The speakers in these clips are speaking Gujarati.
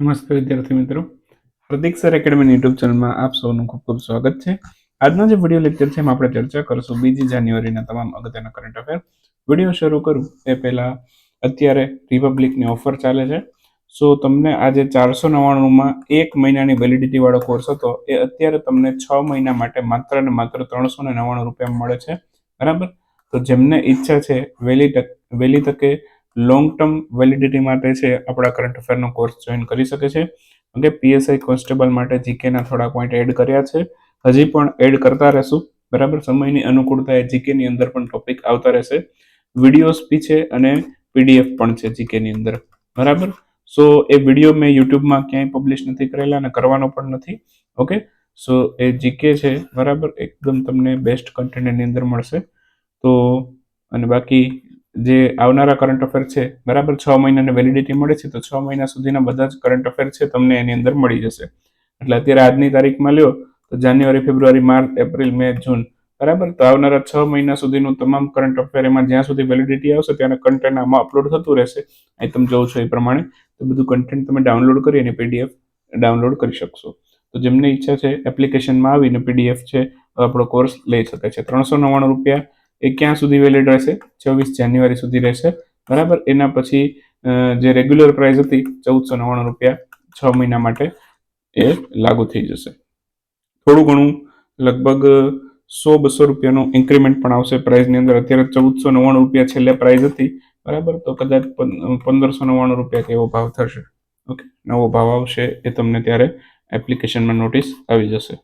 નમસ્તે વિદ્યાર્થી મિત્રો. હાર્દિક સર એકેડમી યુટ્યુબ ચેનલમાં આપ સૌનું ખૂબ ખૂબ સ્વાગત છે. આજનો જે વીડિયો લેક્ચર છે એમાં આપણે ચર્ચા કરશું બીજી જાન્યુઆરીના તમામ અગત્યના કરંટ અફેર વીડિયો શરૂ કરું એ પહેલા અત્યારે રિપબ્લિકની ઓફર ચાલે છે. સો તમને આજે ચારસો નવ્વાણુંમાં એક મહિનાની વેલિડિટી વાળો કોર્સ હતો. એ અત્યારે તમને છ મહિના માટે માત્ર ને માત્ર ત્રણસો ને નવ્વાણું રૂપિયા મળે છે. બરાબર? તો જેમને ઈચ્છા છે, વહેલી તક, વહેલી તકે લોંગ ટર્મ વેલિડિટી માટે છે આપણા કરંટ અફેરનો કોર્સ જોઈન કરી શકે છે. ઓકે પીએસઆઈ કોન્સ્ટેબલ માટે જીકેના થોડા પોઈન્ટ એડ કર્યા છે. હજી પણ એડ કરતા રહેશું. બરાબર? સમયની અનુકૂળતા એ જીકેની અંદર પણ ટોપિક આવતા રહેશે. વિડીયોઝ બી છે અને પીડીએફ પણ છે જીકેની અંદર. બરાબર? સો એ વીડિયો મેં યુટ્યુબમાં ક્યાંય પબ્લિશ નથી કરેલા અને કરવાનો પણ નથી. ઓકે સો એ જીકે છે. બરાબર? એકદમ તમને બેસ્ટ કન્ટેન્ટની અંદર મળશે. તો, અને બાકી જે આવનારા કરંટ અફેર છે, બરાબર? છ મહિનાની વેલિડિટી મળે છે, તો છ મહિના સુધીના બધા જ કરંટ અફેર છે તમને એની અંદર મળી જશે. એટલે અત્યારે આજની તારીખમાં લ્યો, તો જાન્યુઆરી, ફેબ્રુઆરી, માર્ચ, એપ્રિલ, મે, જૂન, બરાબર? તો આવનારા છ મહિના સુધીનું તમામ કરંટ અફેર એમાં જ્યાં સુધી વેલિડિટી આવશે, ત્યાંના કન્ટેન્ટ આમાં અપલોડ થતું રહેશે. અહીં તમે જોવો છો એ પ્રમાણે. તો બધું કન્ટેન્ટ તમે ડાઉનલોડ કરી અને પીડીએફ ડાઉનલોડ કરી શકશો. તો જેમને ઈચ્છા છે એપ્લિકેશનમાં આવીને પીડીએફ છે આપણો કોર્સ લઈ શકે છે. ત્રણસો નવ્વાણું રૂપિયા એ ક્યાં સુધી વેલિડ રહેશે? છવ્વીસ જાન્યુઆરી સુધી રહેશે. બરાબર? એના પછી જે રેગ્યુલર પ્રાઇસ હતી, ચૌદસો નવ્વાણું રૂપિયા, છ મહિના માટે એ લાગુ થઈ જશે. થોડું ઘણું, લગભગ સો બસો રૂપિયાનું ઇન્ક્રીમેન્ટ પણ આવશે પ્રાઇસની અંદર. અત્યારે ચૌદસો નવ્વાણું રૂપિયા છેલ્લે પ્રાઇસ હતી. બરાબર? તો કદાચ પંદરસો નવ્વાણું રૂપિયા કે એવો ભાવ થશે. ઓકે? નવો ભાવ આવશે એ તમને ત્યારે એપ્લિકેશનમાં નોટિસ આવી જશે.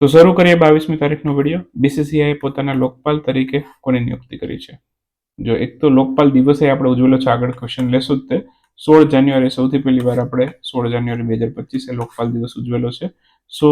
તો શરૂ કરીએ બાવીસમી તારીખનો વીડિયો. બીસીસીઆઈએ પોતાના લોકપાલ તરીકે કોની નિયુક્તિ કરી છે? જો એક તો લોકપાલ દિવસે આપણે ઉજવેલો છે આગળ ક્વેશ્ચન લેશું જ તે. સોળ જાન્યુઆરી સૌથી પહેલી વાર આપણે સોળ જાન્યુઆરી બે હજાર પચીસે લોકપાલ દિવસ ઉજવેલો છે. સો,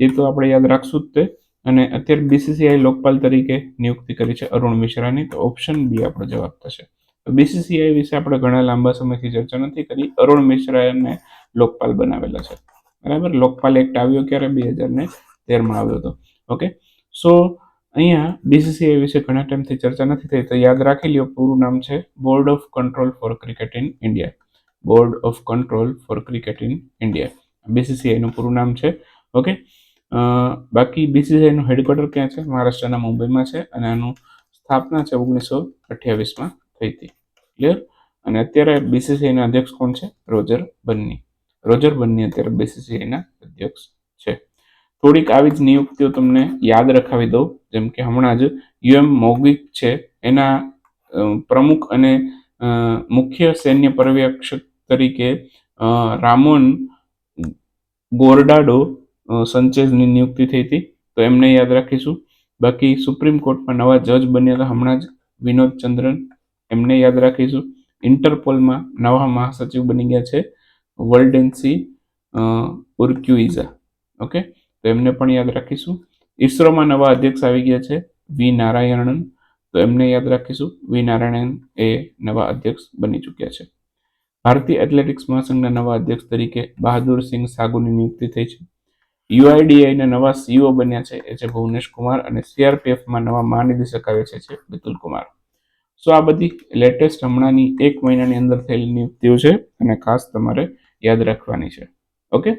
એ તો આપણે યાદ રાખશું જ તે. અને અત્યારે બીસીસીઆઈ લોકપાલ તરીકે નિયુક્તિ કરી છે અરુણ મિશ્રાની. તો ઓપ્શન બી આપણો જવાબ થશે. બીસીસીઆઈ વિશે આપણે ઘણા લાંબા સમયથી ચર્ચા નથી કરી. અરુણ મિશ્રાને લોકપાલ બનાવેલા છે. બરાબર? લોકપાલ એક્ટ આવ્યો ક્યારે? બે હજાર ને તેરમાં આવ્યો હતો. ઓકે સો અહીંયા બીસીસીઆઈ વિશે ઘણા ટાઈમથી ચર્ચા નથી થઈ, તો યાદ રાખી લ્યો, પૂરું નામ છે board of control for cricket in India board of control for cricket in India બીસીસીઆઈનું પૂરું નામ છે. ઓકે બાકી બીસીસીઆઈનું હેડક્વાર્ટર ક્યાં છે? મહારાષ્ટ્રના મુંબઈમાં છે અને આનું સ્થાપના છે ઓગણીસો અઠ્યાવીસમાં થઈ હતી. ક્લિયર અને અત્યારે બીસીસીઆઈના અધ્યક્ષ કોણ છે? રોજર બન્ની. રોજર બન્ની અત્યારે બીસીસીઆઈના અધ્યક્ષ થોડીક આવી જ નિયુક્તિઓ તમને યાદ રખાવી દઉં. જેમ કે હમણાં જ યુએમ મોગિક છે. એના પ્રમુખ અને મુખ્ય સૈન્ય પર્યવેક્ષક તરીકે રામોન ગોરડાડો સંચેઝની નિયુક્તિ થઈ હતી. તો એમને યાદ રાખીશું. બાકી સુપ્રીમ કોર્ટમાં નવા જજ બન્યા હતા. હમણાં જ વિનોદ ચંદ્રન એમને યાદ રાખીશું. ઇન્ટરપોલમાં નવા મહાસચિવ બની ગયા છે. વર્લ્ડેન્સી ઉર્ક્યુઇઝા. ઓકે? તો એમને પણ યાદ રાખીશું. ઈસરોમાં નવા અધ્યક્ષ આવી ગયા છે વી નારાયણન. તો એમને યાદ રાખીશું, વી નારાયણન એ નવા અધ્યક્ષ બની ચૂક્યા છે. ભારતીય એથ્લેટિક્સ મહાસંઘના નવા અધ્યક્ષ તરીકે બહાદુર સિંહ સાગુની નિયુક્તિ થઈ છે. યુઆઈડીઆઈના નવા સીઈઓ બન્યા છે એ છે ભુવનેશ કુમાર અને સીઆરપીએફમાં નવા મહાનિદેશક આવે છે છે બિતુલ કુમાર. સો આ બધી લેટેસ્ટ હમણાંની એક મહિનાની અંદર થયેલી નિયુક્તિઓ છે અને ખાસ તમારે યાદ રાખવાની છે. ઓકે?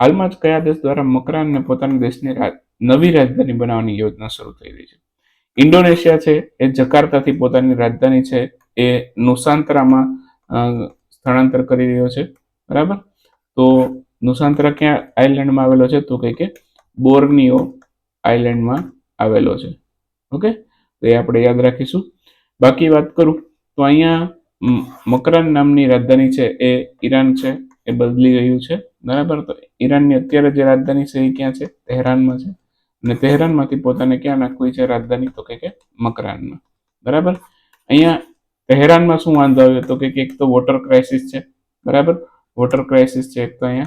હાલમાં જ કયા દેશ દ્વારા મકરાનને પોતાના દેશની નવી રાજધાની બનાવવાની યોજના શરૂ થઈ રહી છે? ઇન્ડોનેશિયા છે, એ જકાર્તાથી પોતાની રાજધાની છે, એ નુસાંતરામાં સ્થળાંતર કરી રહ્યો છે, બરાબર? તો નુસાંતરા ક્યાં આઇલેન્ડમાં આવેલો છે? તો કે કે બોર્નિયો આઇલેન્ડમાં આવેલો છે. ઓકે? તો એ આપણે યાદ રાખીશું. બાકી વાત કરું, તો અહીંયા મકરાન નામની રાજધાની છે, એ ઈરાન છે, એ બદલી રહ્યું છે. બરાબર? તો ઈરાનની અત્યારે જે રાજધાની એ ક્યાં છે? તહેરાનમાં છે. અને તહેરાનમાંથી પોતાને ક્યાં નાખવી છે રાજધાની? તો કે મકરાનમાં. બરાબર? અહીંયા તહેરાનમાં શું વાંધો આવ્યો? તો કે એક તો વોટર ક્રાઇસિસ છે. બરાબર? વોટર ક્રાઇસિસ છે એક તો અહીંયા.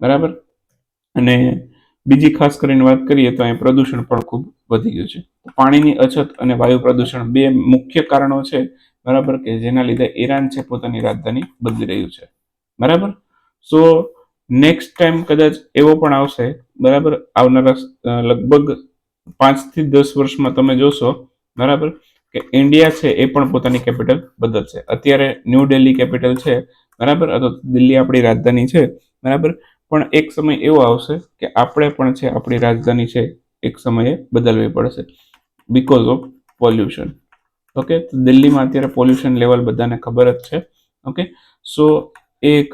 બરાબર? અને બીજી ખાસ કરીને વાત કરીએ તો અહીંયા પ્રદૂષણ પણ ખૂબ વધી ગયું છે. પાણીની અછત અને વાયુ પ્રદૂષણ બે મુખ્ય કારણો છે. બરાબર? કે જેના લીધે ઈરાન છે પોતાની રાજધાની બદલી રહ્યું છે. બરાબર? સો નેક્સ્ટ ટાઈમ કદાચ એવો પણ આવશે, બરાબર? આવનારા લગભગ પાંચથી દસ વર્ષમાં તમે જોશો, બરાબર? કે ઇન્ડિયા છે એ પણ પોતાની કેપિટલ બદલશે. અત્યારે ન્યૂ દિલ્હી કેપિટલ છે, બરાબર? અથવા દિલ્હી આપણી રાજધાની છે, બરાબર? પણ એક સમય એવો આવશે કે આપણે પણ છે આપણી રાજધાની છે એક સમયે બદલવી પડશે બીકોઝ ઓફ પોલ્યુશન ઓકે દિલ્હીમાં અત્યારે પોલ્યુશન લેવલ બધાને ખબર જ છે. ઓકે સો એક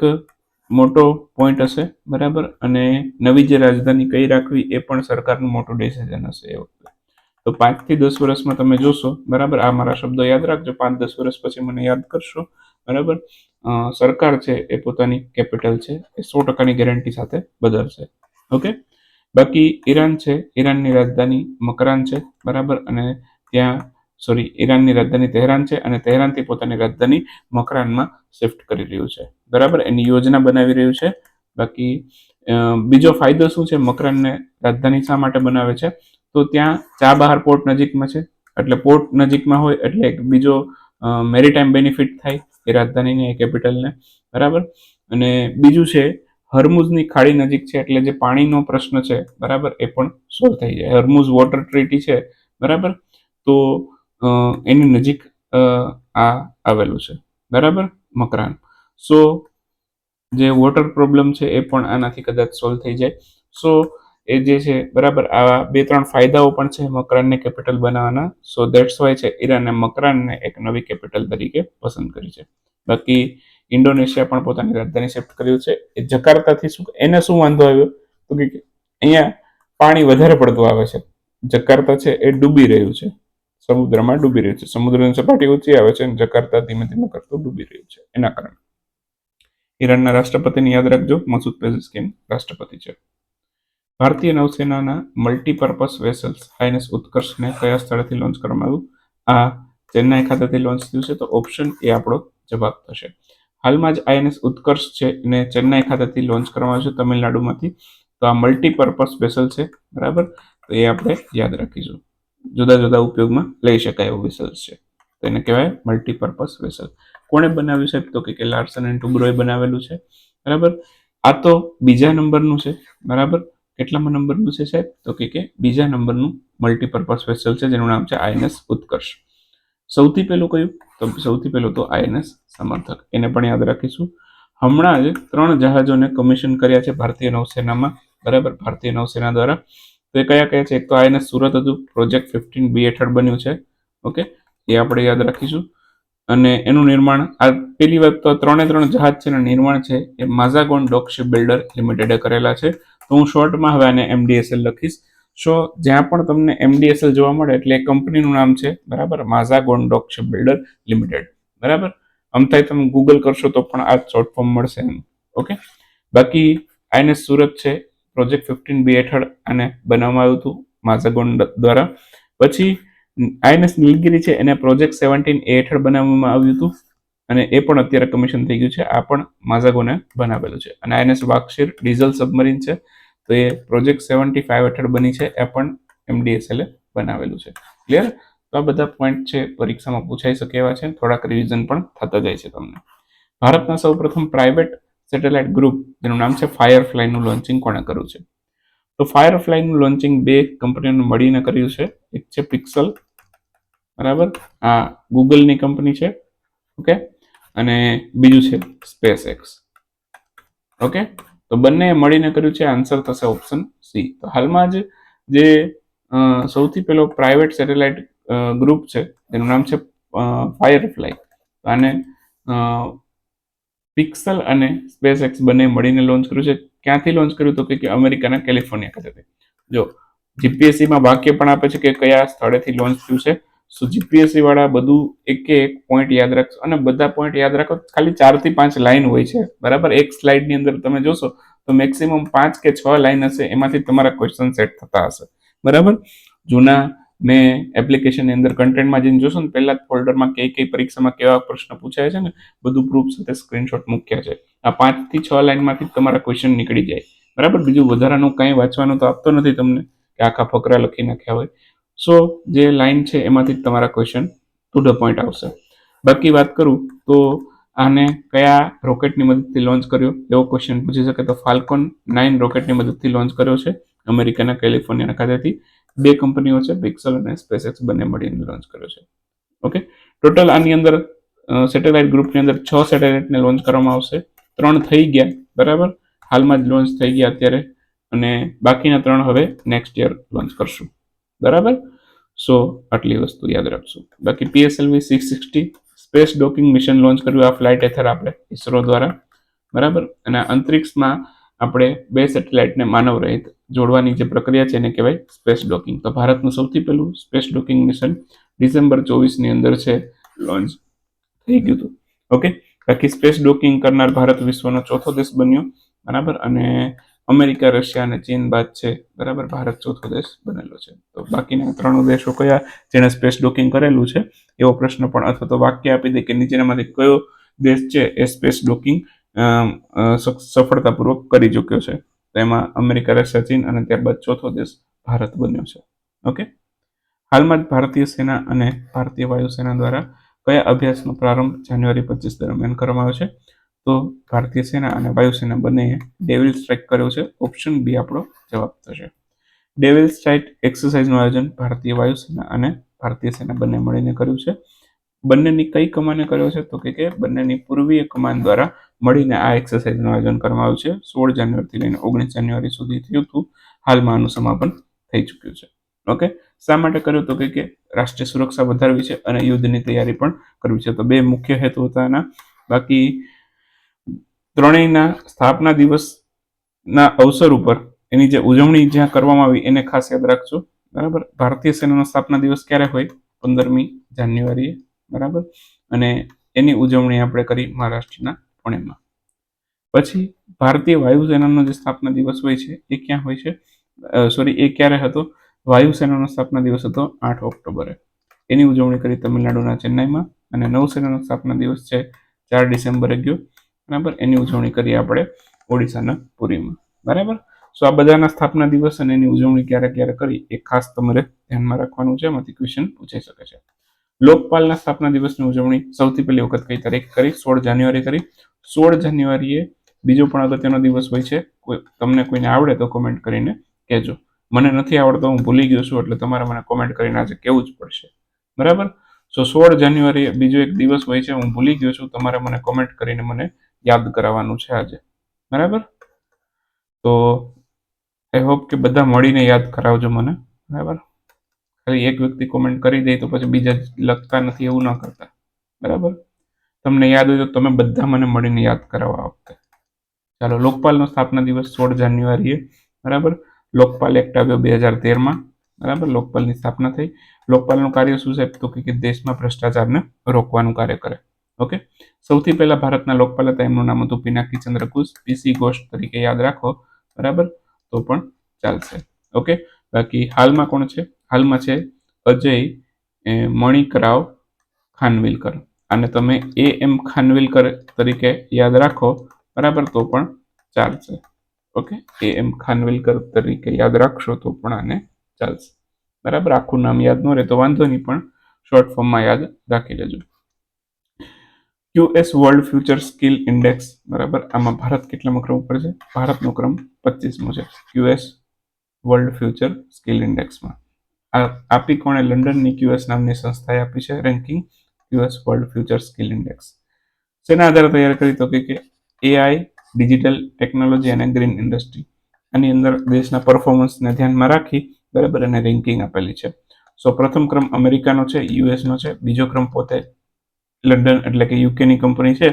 મોટો પોઈન્ટ હશે, બરાબર? અને નવી જે રાજધાની કઈ રાખવી એ પણ સરકારનું મોટું ડિસિઝન હશે એ વખતે. તો પાંચથી દસ વર્ષમાં તમે જોશો, બરાબર? આ મારા શબ્દો યાદ રાખજો. પાંચ દસ વર્ષ પછી મને યાદ કરશો, બરાબર? સરકાર છે એ પોતાની કેપિટલ છે, એ સો ટકાની ગેરંટી સાથે બદલશે. ઓકે બાકી ઈરાન છે, ઈરાનની રાજધાની મકરાન છે, બરાબર? અને ત્યાં સોરી, ઈરાનની રાજધાની તહેરાન છે અને તહેરાનથી પોતાની રાજધાની મકરાનમાં શિફ્ટ કરી રહ્યું છે. બરાબર? એની યોજના બનાવી રહ્યું છે. બાકી બીજો ફાયદો શું છે? મકરાનને રાજધાની શા માટે બનાવે છે? તો ત્યાં ચાબહાર પોર્ટ નજીકમાં છે. એટલે પોર્ટ નજીકમાં હોય એટલે એક બીજો મેરીટાઈમ બેનિફિટ થાય એ રાજધાનીને, એ કેપિટલને. બરાબર? અને બીજું છે હરમુઝની ખાડી નજીક છે એટલે જે પાણીનો પ્રશ્ન છે, બરાબર, એ પણ સોલ્વ થઈ જાય. હરમુઝ વોટર ટ્રીટી છે. બરાબર? તો એની નજીક આ આવેલું છે. બરાબર? મકરાન સો, જે વોટર પ્રોબ્લેમ છે એ પણ આનાથી કદાચ સોલ્વ થઈ જાય. સો, એ જે છે, બરાબર, આવા બે ત્રણ ફાયદાઓ પણ છે મકરાનને કેપિટલ બનાવવાના. સો દેટ્સ વાય છે ઈરાને મકરાનને એક નવી કેપિટલ તરીકે પસંદ કરી છે. બાકી, ઇન્ડોનેશિયા પણ પોતાની રાજધાની શિફ્ટ કર્યું છે. એ જકાર્તાથી શું, એને શું વાંધો આવ્યો? તો કે અહીંયા પાણી વધારે પડતું આવે છે. જકાર્તા છે એ ડૂબી રહ્યું છે. સમુદ્રમાં ડૂબી રહ્યું છે. સમુદ્રની સપાટી ઊંચી આવે છે અને જકાર્તા ધીમે ધીમે કરતું ડૂબી રહ્યું છે. એના કારણે. ઈરાનના રાષ્ટ્રપતિને યાદ રાખજો, મસૂદ પેઝિસ્કીન રાષ્ટ્રપતિ છે. ભારતીય નૌસેનાના મલ્ટીપર્પઝ વેસલ્સ આઈએનએસ ઉત્કર્ષને કયા સ્થળેથી લોન્ચ કરવામાં આવ્યું? આ ચેન્નાઈ ખાતેથી લોન્ચ થયું છે, તો ઓપ્શન એ આપણો જવાબ થશે. હાલમાં જ આઈએનએસ ઉત્કર્ષ છે એને ચેન્નાઈ ખાતેથી લોન્ચ કરવામાં આવ્યું છે તમિલનાડુમાંથી. તો આ મલ્ટીપર્પઝ વેસલ છે, બરાબર? તો એ આપણે યાદ રાખીશું. જુદા જુદા ઉપયોગમાં લઈ શકાય એવું વેસલ્સ છે. તો એને કહેવાય મલ્ટીપર્પઝ વેસલ કોણે બનાવ્યું છે તો કે લાર્સન એન્ડ ટુબ્રોએ બનાવેલું છે. બરાબર? આ તો બીજા નંબરનું છે. બરાબર? કેટલામાં નંબરનું છે સાહેબ? તો કે કે બીજા નંબરનું મલ્ટીપર્પઝ વેસલ છે, જેનું નામ છે આઈએનએસ ઉત્કર્ષ. સૌથી પહેલું કયું? તો સૌથી પહેલું તો આઈએનએસ સમર્થક. એને પણ યાદ રાખીશું. હમણાં જ ત્રણ જહાજોને કમિશન કર્યા છે ભારતીય નૌસેનામાં. બરાબર? ભારતીય નૌસેના દ્વારા. તો એ કયા કયા છે? એક તો આઈએનએસ સુરત હતું પ્રોજેક્ટ ફિફ્ટીન બી હેઠળ બન્યું છે, ઓકે? એ આપણે યાદ રાખીશું. અને એનું નિર્માણ, આ પેલી વાત તો ત્રણે ત્રણ જહાજ છે એનું નિર્માણ છે, એ માઝાગોન ડોકશિપ બિલ્ડર લિમિટેડે કરેલા છે. તો હું શોર્ટમાં હવે આને એમડીએસએલ લખીશ. સો જ્યાં પણ તમને એમડીએસએલ જોવા મળે, એટલે એ કંપનીનું નામ છે, બરાબર? માઝાગોન ડોકશિપ બિલ્ડર લિમિટેડ બરાબર? અમથાય તમે ગૂગલ કરશો તો પણ આ શોર્ટ ફોર્મ મળશે ઓકે? બાકી આઈએનએસ સુરત છે પ્રોજેક્ટ ફિફ્ટીન બી હેઠળ આને બનાવવામાં આવ્યું હતું, માઝાગોન દ્વારા. પછી આઈએનએસ નીલગિરી છે, એને પ્રોજેક્ટ સેવન્ટીન એ હેઠળ બનાવવામાં આવ્યું હતું અને એ પણ અત્યારે કમિશન થઈ ગયું છે, આ પણ માઝાગોને બનાવેલું છે. અને આઈએનએસ વાક્ષીર ડીઝલ સબમરીન છે, તો એ પ્રોજેક્ટ સેવન્ટી ફાઈવ હેઠળ બની છે, એ પણ એમડીએસએલે બનાવેલું છે. ક્લિયર તો આ બધા પોઈન્ટ છે, પરીક્ષામાં પૂછાઈ શકે એવા છે, થોડાક રિવિઝન પણ થતા જાય છે તમને. ભારતના સૌ પ્રથમ પ્રાઇવેટ સેટેલાઇટ ગ્રુપ જેનું નામ છે ફાયરફ્લાયનું લોન્ચિંગ કોણે કર્યું છે? તો ફાયરફ્લાયનું લોન્ચિંગ બે કંપનીઓને મળીને કર્યું છે. એક છે પિક્સલ બરાબર? આ ગૂગલની કંપની છે. ઓકે અને બીજું છે સ્પેસ એક્સ ઓકે તો બંને મળીને કર્યું છે. આન્સર થશે ઓપ્શન સી તો હાલમાં જ જે સૌથી પહેલો પ્રાઇવેટ સેટેલાઇટ ગ્રુપ છે, તેનું નામ છે ફાયરફ્લાય આને પિક્સલ અને સ્પેસ એક્સ બંને મળીને લોન્ચ કર્યું છે. ક્યાંથી લોન્ચ કર્યું તો કે અમેરિકાના કેલિફોર્નિયા ખાતેથી. જો જીપીએસસીમાં વાક્ય પણ આપે છે કે કયા સ્થળેથી લોન્ચ થયું છે. સો જીપીએસસી વાળા બધું એક એક પોઈન્ટ યાદ રાખશો અને બધા પોઈન્ટ યાદ રાખો, ખાલી ચારથી પાંચ લાઈન હોય છે. બરાબર? એક સ્લાઇડની અંદર તમે જોશો, તો મેક્સિમમ પાંચ કે છ લાઈન હશે. એમાંથી તમારા ક્વેશ્ચન સેટ થતા હશે. બરાબર? જૂના મેં એપ્લિકેશનની અંદર કન્ટેન્ટમાં જઈને જોશો ને, પહેલા ફોલ્ડરમાં કઈ કઈ પરીક્ષામાં કેવા પ્રશ્ન પૂછાય છે ને, બધું પ્રૂફ સાથે સ્ક્રીનશોટ મૂક્યા છે. આ પાંચથી છ લાઈનમાંથી જ તમારા ક્વેશ્ચન નીકળી જાય. બરાબર? બીજું વધારાનું કંઈ વાંચવાનું તો આપતો નથી તમને, કે આખા ફકરા લખી નાખ્યા હોય. સો જે લાઇન છે એમાંથી જ તમારા ક્વેશ્ચન ટુ ધ પોઈન્ટ આવશે. બાકી વાત કરું તો આને કયા રોકેટની મદદથી લોન્ચ કર્યો? એવો ક્વેશ્ચન પૂછી શકે તો ફાલ્કોન નાઇન રોકેટની મદદથી લોન્ચ કર્યો છે, અમેરિકાના કેલિફોર્નિયાના ખાતેથી. બે કંપનીઓ છે પિક્સલ અને સ્પેસએક્સ બંને મળીને લોન્ચ કર્યો છે. ઓકે ટોટલ આની અંદર સેટેલાઇટ ગ્રુપની અંદર છ સેટેલાઇટને લોન્ચ કરવામાં આવશે. ત્રણ થઈ ગયા, બરાબર? હાલમાં જ લોન્ચ થઈ ગયા અત્યારે અને બાકીના ત્રણ હવે નેક્સ્ટ યર લોન્ચ કરશું. બરાબર? સો આટલી વસ્તુ યાદ રાખશું. બાકી PSLV six sixty space docking mission launch કર્યું આ ફ્લાઇટ હેઠળ આપણે ઇસરો દ્વારા. બરાબર? અને અંતરિક્ષમાં આપણે બે સેટેલાઇટને માનવ રહિત જોડવાની જે પ્રક્રિયા છે એને કહેવાય સ્પેસ ડોકિંગ. તો ભારતનું સૌથી પહેલું સ્પેસ ડોકિંગ મિશન ડિસેમ્બર ચોવીસની અંદર છે, લોન્ચ થઈ ગયું હતું. ઓકે? બાકી સ્પેસ ડોકિંગ કરનાર ભારત વિશ્વનો ચોથો દેશ બન્યો, બરાબર? અને અમેરિકા, રશિયા અને ચીન બાદ છે, બરાબર? ભારત ચોથો દેશ બનેલો છે. તો બાકીના ત્રણ દેશો કયા? જેણે સ્પેસ ડોકિંગ કરેલું છે, એવો પ્રશ્ન પણ અથવા તો વાક્ય આપી દે કે નીચેનામાંથી કયો દેશ છે એ સ્પેસ ડોકિંગ સફળતાપૂર્વક કરી ચૂક્યો છે. તો એમાં અમેરિકા રશિયા, ચીન અને ત્યારબાદ ચોથો દેશ ભારત બન્યો છે. ઓકે? હાલમાં જ ભારતીય સેના અને ભારતીય વાયુસેના દ્વારા કયા અભ્યાસનો પ્રારંભ જાન્યુઆરી પચીસ દરમિયાન કરવામાં આવ્યો છે? તો ભારતીય સેના અને વાયુસેના બંનેએ ડેવિલ સ્ટ્રાઇક કર્યો છે. ઓપ્શન બી આપણો જવાબ થશે. ડેવિલ સ્ટ્રાઇક એક્સરસાઇઝનું આયોજન ભારતીય વાયુસેના અને ભારતીય સેના બંને મળીને કર્યું છે. બંનેની કઈ કમાને કર્યો છે? તો કે બંનેની પૂર્વીય કમાન દ્વારા મળીને આ એક્સરસાઇઝનું આયોજન કરવામાં આવ્યું છે. સોળ જાન્યુઆરીથી લઈને ઓગણીસ જાન્યુઆરી સુધી થયું હતું. હાલમાં આનું સમાપન થઈ ચૂક્યું છે. ઓકે? શા માટે કર્યું તો કે રાષ્ટ્રીય સુરક્ષા વધારવી છે અને યુદ્ધની તૈયારી પણ કરવી છે. તો બે મુખ્ય હેતુ હતા બાકી ત્રણેયના સ્થાપના દિવસના અવસર ઉપર એની જે ઉજવણી જ્યાં કરવામાં આવી એને ખાસ યાદ રાખજો. બરાબર? ભારતીય સેનાનો સ્થાપના દિવસ ક્યારે હોય? પંદરમી જાન્યુઆરીએ. બરાબર? અને એની ઉજવણી આપણે કરી મહારાષ્ટ્રના પુણેમાં પછી ભારતીય વાયુસેનાનો જે સ્થાપના દિવસ હોય છે, એ ક્યાં હોય છે? સોરી એ ક્યારે હતો? વાયુસેનાનો સ્થાપના દિવસ હતો આઠ ઓક્ટોબરે. એની ઉજવણી કરી તમિલનાડુના ચેન્નાઈમાં અને નૌસેનાનો સ્થાપના દિવસ છે ચાર ડિસેમ્બરે ગયો. બરાબર? એની ઉજવણી કરી આપણે ઓડિશાના પુરીમાં. બરાબર? સો આ બધાના સ્થાપના દિવસ અને એની ઉજવણી ક્યારે ક્યારે કરી એ ખાસ તમારે ધ્યાનમાં રાખવાનું છે. એમાંથી ક્વેશ્ચન પૂછાઈ શકે છે. લોકપાલના સ્થાપના દિવસની ઉજવણી સૌથી પહેલી વખત કઈ તારીખ કરી? સોળ જાન્યુઆરી કરી. સોળ જાન્યુઆરીએ બીજો પણ અગત્યનો દિવસ હોય છે, કોઈ તમને કોઈને આવડે તો કોમેન્ટ કરીને કહેજો. મને નથી આવડતો, હું ભૂલી ગયો છું, એટલે તમારે મને કોમેન્ટ કરીને આજે કહેવું જ પડશે. બરાબર? સો સોળ જાન્યુઆરી બીજો એક દિવસ હોય છે, હું ભૂલી ગયો છું, તમારે મને કોમેન્ટ કરીને મને યાદ કરાવવાનું છે આજે. બરાબર? તો આઈ હોપ કે બધા મળીને યાદ કરાવજો મને. બરાબર? ખાલી એક વ્યક્તિ કોમેન્ટ કરી દે તો પછી બીજા લખતા નથી, એવું ન કરતા. બરાબર? તમને યાદ હોય તો તમે બધા મને મળીને યાદ કરાવવા વખતે. ચાલો, લોકપાલનો સ્થાપના દિવસ સોળ જાન્યુઆરીએ, બરાબર? લોકપાલ એક્ટ આવ્યો બે હજાર તેરમાં, બરાબર? લોકપાલની સ્થાપના થઈ. લોકપાલનું કાર્ય શું છે? તો કે દેશમાં ભ્રષ્ટાચારને રોકવાનું કાર્ય કરે. ઓકે? સૌથી પહેલા ભારતના લોકપાલ હતા, એમનું નામ હતું પિનાકી ચંદ્ર ઘોષ પીસી ઘોષ તરીકે યાદ રાખો, બરાબર? તો પણ ચાલશે. ઓકે? બાકી હાલમાં કોણ છે? હાલમાં છે અજય મણિકરાવ ખાનવિલકર. અને તમે એ એમ ખાનવિલકર તરીકે યાદ રાખો, બરાબર તો પણ ચાલશે. ઓકે? એ એમ ખાનવિલકર તરીકે યાદ રાખશો તો પણ આને ચાલશે. બરાબર? આખું નામ યાદ ન રહે તો વાંધો નહીં, પણ શોર્ટ ફોર્મમાં યાદ રાખી લેજો. QS world future skill index બરાબર? આમાં ભારત કેટલામાં ક્રમ ઉપર છે? ભારતનો ક્રમ પચીસમો છે. ક્યુએસ વર્લ્ડ ફ્યુચર સ્કિલ ઇન્ડેક્સમાં આપી કોણે? લંડનની ક્યુએસ નામની સંસ્થાએ આપી છે, ranking QS world future skill index. શેના આધારે તૈયાર કરી તો કે એઆઈ ડિજિટલ ટેકનોલોજી અને ગ્રીન ઇન્ડસ્ટ્રી આની અંદર દેશના પરફોર્મન્સને ધ્યાનમાં રાખી બરાબર એને રેન્કિંગ આપેલી છે. સો પ્રથમ ક્રમ અમેરિકાનો છે, યુએસનો છે, બીજો ક્રમ પોતે લંડન એટલે કે યુકેની કંપની છે.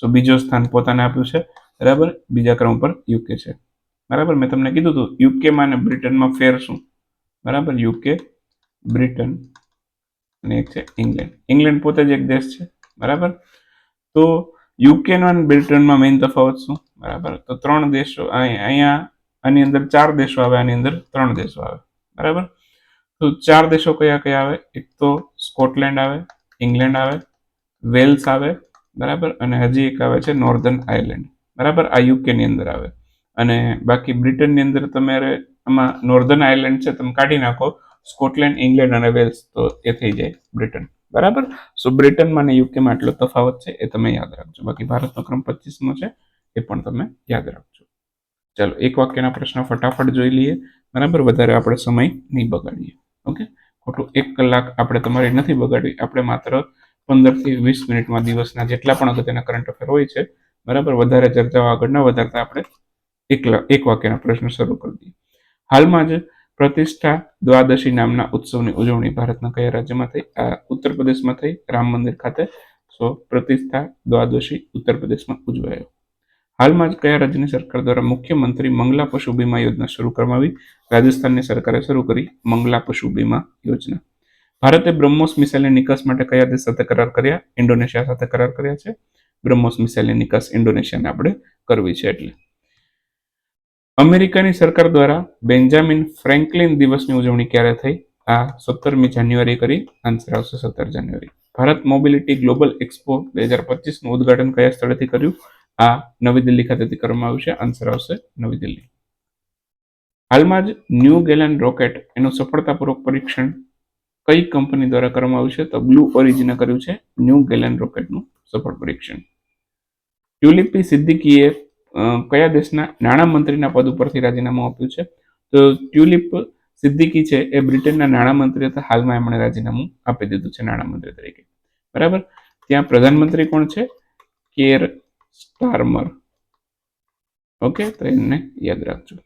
સો બીજો સ્થાન પોતાને આપ્યું છે, બરાબર? બીજા ક્રમ પર યુકે છે. બરાબર? મેં તમને કીધું હતું, યુકેમાં અને બ્રિટનમાં ફેર શું? બરાબર? યુકે, બ્રિટન અને એક છે ઇંગ્લેન્ડ ઇંગ્લેન્ડ પોતે જ એક દેશ છે, બરાબર? તો યુકેનો અને બ્રિટનમાં મેઇન તફાવત શું? બરાબર. તો ત્રણ દેશો અહીંયા આની અંદર ચાર દેશો આવે, આની અંદર ત્રણ દેશો આવે, બરાબર? તો ચાર દેશો કયા કયા આવે? એક તો સ્કોટલેન્ડ આવે ઇંગ્લેન્ડ આવે વેલ્સ આવે, બરાબર? અને હજી એક આવે છે નોર્ધન આયર્લેન્ડ બરાબર? આ યુકેની અંદર આવે. અને બાકી બ્રિટનની અંદર તમારે આમાં નોર્ધન આયર્લેન્ડ છે, તમે કાઢી નાખો. સ્કોટલેન્ડ, ઇંગ્લેન્ડ અને વેલ્સ તો એ થઈ જાય બ્રિટન. બરાબર? સો બ્રિટનમાં અને યુકેમાં આટલો તફાવત છે એ તમે યાદ રાખજો. બાકી ભારતનો ક્રમ પચીસમો છે એ પણ તમે યાદ રાખજો. ચાલો, એક વાક્યના પ્રશ્ન ફટાફટ જોઈ લઈએ. બરાબર? વધારે આપણે સમય નહીં બગાડીએ. ઓકે? ખોટું એક કલાક આપણે તમારી નથી બગાડવી. આપણે માત્ર પંદરથી વીસ મિનિટમાં દિવસના જેટલા પણ અગત્યના કરંટ અફેર હોય છે, બરાબર? વધારે ચર્ચાઓ આગળ ન વધારતા આપણે એક એક વાક્યના પ્રશ્ન શરૂ કરી દઈએ. હાલમાં જ પ્રતિષ્ઠા દ્વાદશી નામના ઉત્સવની ઉજવણી ભારતના કયા રાજ્યમાં થઈ? આ ઉત્તર પ્રદેશમાં થઈ, રામ મંદિર ખાતે. સો, પ્રતિષ્ઠા દ્વાદશી ઉત્તર પ્રદેશમાં ઉજવાયો. હાલમાં જ કયા રાજ્યની સરકાર દ્વારા મુખ્યમંત્રી મંગલા પશુ બીમા યોજના શરૂ કરવામાં આવી રાજસ્થાનની સરકારે શરૂ કરી મંગલા પશુ બીમા યોજના. ભારતે બ્રહ્મોસ મિસાઇલની નિકાસ માટે કયા દેશ સાથે કરાર કર્યા? ઇન્ડોનેશિયા સાથે કરાર કર્યા છે. બ્રહ્મોસ મિસાઇલની નિકાસ ઇન્ડોનેશિયાને આપણે કરવી છે એટલે. અમેરિકાની સરકાર દ્વારા બેન્જામિન ફ્રેન્કલિન દિવસની ઉજવણી ક્યારે થઈ? આ સત્તરમી જાન્યુઆરી કરી, આન્સર આવશે સત્તર જાન્યુઆરી. ભારત મોબિલિટી ગ્લોબલ એક્સપો બે હજાર પચીસનું ઉદઘાટન કયા સ્થળેથી કર્યું? આ નવી દિલ્હી ખાતેથી કરવામાં આવ્યું છે, આન્સર આવશે નવી દિલ્હી. હાલમાં જ ન્યૂ ગેલેન રોકેટ એનું સફળતાપૂર્વક પરીક્ષણ કઈ કંપની દ્વારા કરવામાં આવ્યું છે? તો બ્લુ ઓરિજિને કર્યું છે ન્યૂ ગેલેન રોકેટનું સફળ પરીક્ષણ. ટ્યુલિપી સિદ્દીકીએ કયા દેશના નાણામંત્રીના પદ ઉપરથી રાજીનામું આપ્યું છે? તો ટ્યુલિપ સિદ્દીકી છે એ બ્રિટનના નાણામંત્રી હતા. હાલમાં એમણે રાજીનામું આપી દીધું છે નાણામંત્રી તરીકે. બરાબર? ત્યાં પ્રધાનમંત્રી કોણ છે? કેર સ્ટારમર. ઓકે, તો એમને યાદ રાખજો.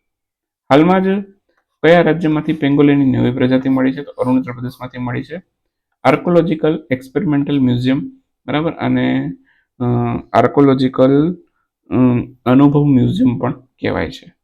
હાલમાં જ કયા રાજ્યમાંથી પેંગોલીની નવી પ્રજાતિ મળી છે? તો અરુણાચલ પ્રદેશમાંથી મળી છે. Archaeological experimental museum. બરાબર? અને આર્કોલોજીકલ અનુભવ મ્યુઝિયમ પણ કહેવાય છે.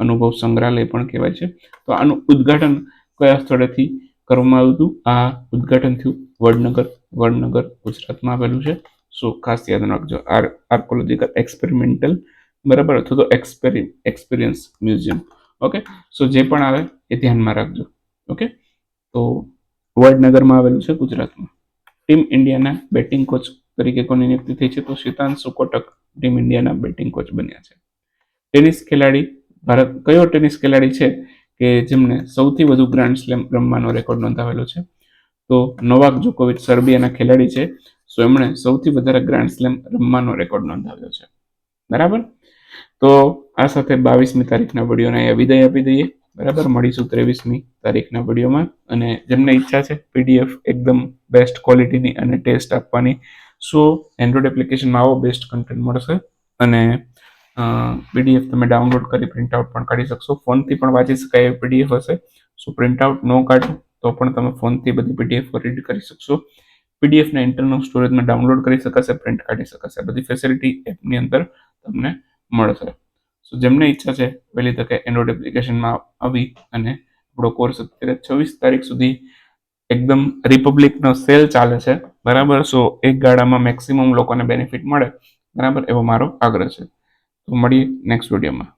અનુભવ સંગ્રહાલય પણ કહેવાય છે. તો આનું ઉદ્ઘાટન કયા સ્થળેથી કરવામાં આવ્યું હતું? આ ઉદ્ઘાટન થયું વડનગર વડનગર ગુજરાતમાં આવેલું છે. સો, ખાસ યાદ રાખજો, આર આર્કોલોજીકલ એક્સપેરિમેન્ટલ, બરાબર? અથવા તો એક્સપેરી, એક્સપિરિયન્સ મ્યુઝિયમ. ઓકે? સો, જે પણ આવે એ ધ્યાનમાં રાખજો. ઓકે? તો વડનગરમાં આવેલું છે ગુજરાતમાં. ટીમ ઇન્ડિયાના બેટિંગ કોચ તરીકે કોની નિયુક્તિ થઈ છે, તો શીતાંશુ કોટક ટીમ ઇન્ડિયાના બેટિંગ કોચ બન્યા છે. ટેનિસ ખેલાડી, ભારત કયો ટેનિસ ખેલાડી છે કે જેમને સૌથી વધુ ગ્રાન્ડ સ્લેમ રમવાનો રેકોર્ડ નોંધાવેલો છે? તો નોવાક જોકોવિચ સર્બિયાના ખેલાડી છે, સો એમણે સૌથી વધારે ગ્રાન્ડ સ્લેમ રમવાનો રેકોર્ડ નોંધાવ્યો છે. બરાબર? તો આ સાથે બાવીસમી તારીખના વિડીયોને અહીંયા વિદાય આપી દઈએ. બરાબર? મળીશું ત્રેવીસમી તારીખના વિડીયોમાં. અને જેમને ઈચ્છા છે, પીડીએફ એકદમ બેસ્ટ ક્વોલિટીની અને ટેસ્ટ આપવાની સો એન્ડ્રોઈડ એપ્લિકેશનમાં આવો બેસ્ટ કન્ટેન્ટ મળશે. અને પીડીએફ તમે ડાઉનલોડ કરી પ્રિન્ટ આઉટ પણ કાઢી શકશો. ફોનથી પણ વાંચી શકાય એવી પીડીએફ હશે. સો પ્રિન્ટ આઉટ ન કાઢો, તો પણ તમે ફોનથી બધી પીડીએફ રીડ કરી શકશો. પીડીએફના ઇન્ટરનલ સ્ટોરેજમાં ડાઉનલોડ કરી શકાશે પ્રિન્ટ કાઢી શકાશે. બધી ફેસિલિટી એપની અંદર તમને મળશે. સો જેમને ઈચ્છા છે, વહેલી તકે એન્ડ્રોઈડ એપ્લિકેશનમાં આવી અને આપણો કોર્સ અત્યારે છવ્વીસ તારીખ સુધી એકદમ રિપબ્લિકનો સેલ ચાલે છે. બરાબર? સો એક ગાળામાં મેક્સિમમ લોકોને બેનિફિટ મળે. બરાબર? એવો મારો આગ્રહ છે. તો મળીએ નેક્સ્ટ વિડીયોમાં